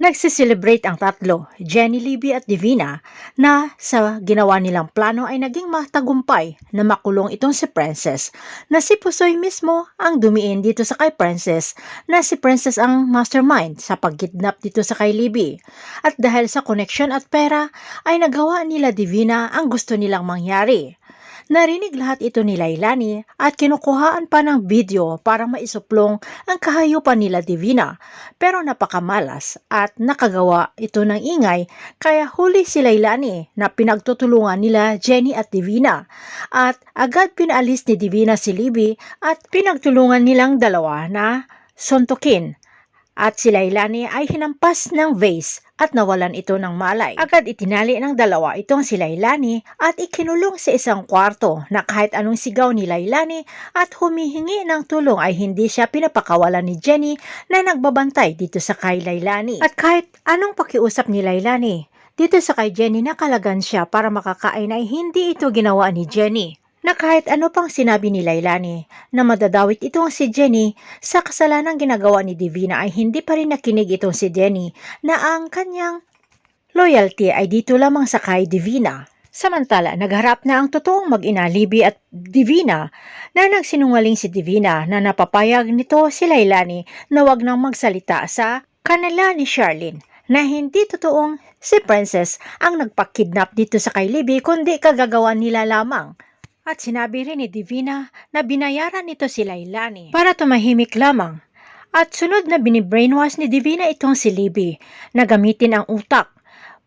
Nagsiselebrate ang tatlo, Jenny, Libby at Divina, na sa ginawa nilang plano ay naging matagumpay na makulong itong si Princess, na si Pusoy mismo ang dumiin dito sa kay Princess, na si Princess ang mastermind sa pagkidnap dito sa kay Libby. At dahil sa connection at pera, ay nagawa nila Divina ang gusto nilang mangyari. Narinig lahat ito ni Lailani at kinukuhaan pa ng video para maisuplong ang kahayupan nila Divina. Pero napakamalas at nakagawa ito ng ingay kaya huli si Lailani na pinagtutulungan nila Jenny at Divina. At agad pinaalis ni Divina si Libby at pinagtulungan nilang dalawa na suntukin. At si Lailani ay hinampas ng vase at nawalan ito ng malay. Agad itinali ng dalawa itong si Lailani at ikinulong sa isang kwarto na kahit anong sigaw ni Lailani at humihingi ng tulong ay hindi siya pinapakawalan ni Jenny na nagbabantay dito sa kay Lailani. At kahit anong pakiusap ni Lailani, dito sa kay Jenny nakalagan siya para makakain ay hindi ito ginawa ni Jenny na kahit ano pang sinabi ni Lailani na madadawit itong si Jenny sa kasalanang ginagawa ni Divina ay hindi pa rin nakinig itong si Jenny na ang kanyang loyalty ay dito lamang sa kay Divina. Samantala, nagharap na ang totoong mag-ina at Divina na nagsinungaling si Divina na napapayag nito si Lailani na wag nang magsalita sa kanila ni Charlene na hindi totoong si Princess ang nagpakidnap dito sa kay Libby kundi kagagawa nila lamang. At sinabi rin ni Divina na binayaran nito si Lailani para tumahimik lamang. At sunod na binibrainwash ni Divina itong si Libby na gamitin ang utak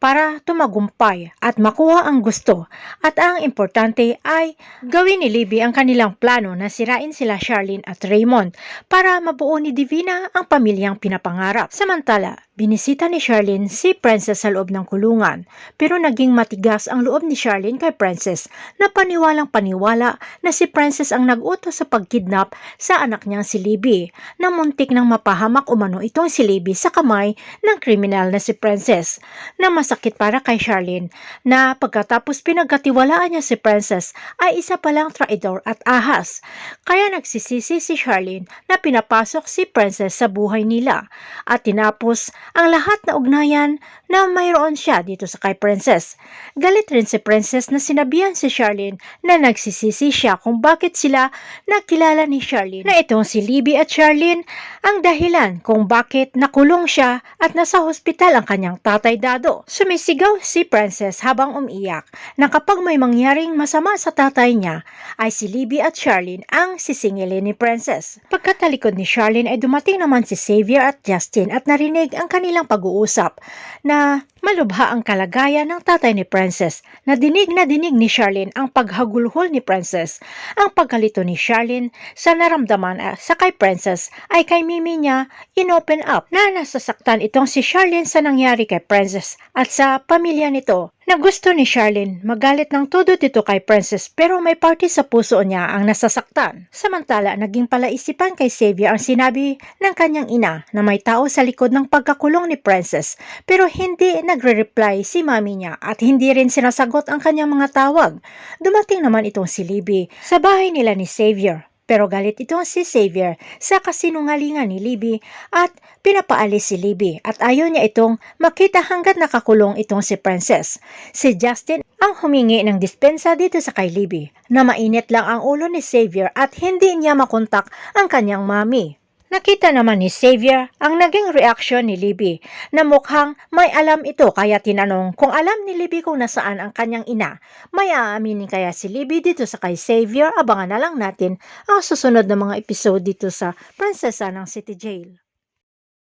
para tumagumpay at makuha ang gusto. At ang importante ay gawin ni Libby ang kanilang plano na sirain sila Charlene at Raymond para mabuo ni Divina ang pamilyang pinapangarap. Samantala, binisita ni Charlene si Princess sa loob ng kulungan pero naging matigas ang loob ni Charlene kay Princess na paniwalang paniwala na si Princess ang nag-utos sa pagkidnap sa anak niyang si Libby na muntik nang mapahamak umano itong si Libby sa kamay ng kriminal na si Princess na masakit para kay Charlene na pagkatapos pinagkatiwalaan niya si Princess ay isa palang traidor at ahas. Kaya nagsisisi si Charlene na pinapasok si Princess sa buhay nila at tinapos ang lahat na ugnayan na mayroon siya dito sa kay Princess. Galit rin si Princess na sinabihan si Charlene na nagsisisi siya kung bakit sila nakilala ni Charlene na itong si Libby at Charlene ang dahilan kung bakit nakulong siya at nasa hospital ang kanyang tatay Dado. Sumisigaw si Princess habang umiiyak na kapag may mangyaring masama sa tatay niya ay si Libby at Charlene ang sisingilin ni Princess. Pagkatalikod ni Charlene ay dumating naman si Xavier at Justin at narinig ang kanilang pag-uusap na malubha ang kalagayan ng tatay ni Princess na dinig na dinig ni Charlene ang paghagulhol ni Princess. Ang pagkalito ni Charlene sa naramdaman ah, sa kay Princess ay kay Mimi niya inopen up na nasasaktan itong si Charlene sa nangyari kay Princess at sa pamilya nito na gusto ni Charlene magalit ng todo dito kay Princess pero may party sa puso niya ang nasasaktan. Samantala, naging palaisipan kay Xavier ang sinabi ng kanyang ina na may tao sa likod ng pagkakulong ni Princess pero hindi nagre-reply si mami niya at hindi rin sinasagot ang kanyang mga tawag. Dumating naman itong si Libby sa bahay nila ni Xavier pero galit itong si Xavier sa kasinungalingan ni Libby at pinapaalis si Libby at ayaw niya itong makita hanggat nakakulong itong si Princess. Si Justin ang humingi ng dispensa dito sa kay Libby na mainit lang ang ulo ni Xavier at hindi niya makontak ang kanyang mami. Nakita naman ni Xavier ang naging reaksyon ni Libby na mukhang may alam ito kaya tinanong kung alam ni Libby kung nasaan ang kanyang ina. May aaminin kaya si Libby dito sa kay Xavier? Abangan na lang natin ang susunod na mga episode dito sa Prinsesa ng City Jail.